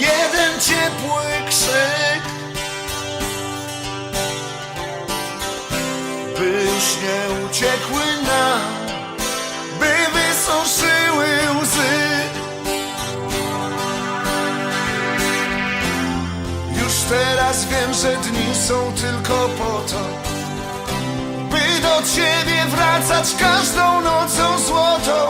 jeden ciepły krzyk. By już nie uciekły nam, by wysuszyły łzy. Już teraz wiem, że dni są tylko po to By do ciebie wracać każdą nocą złotą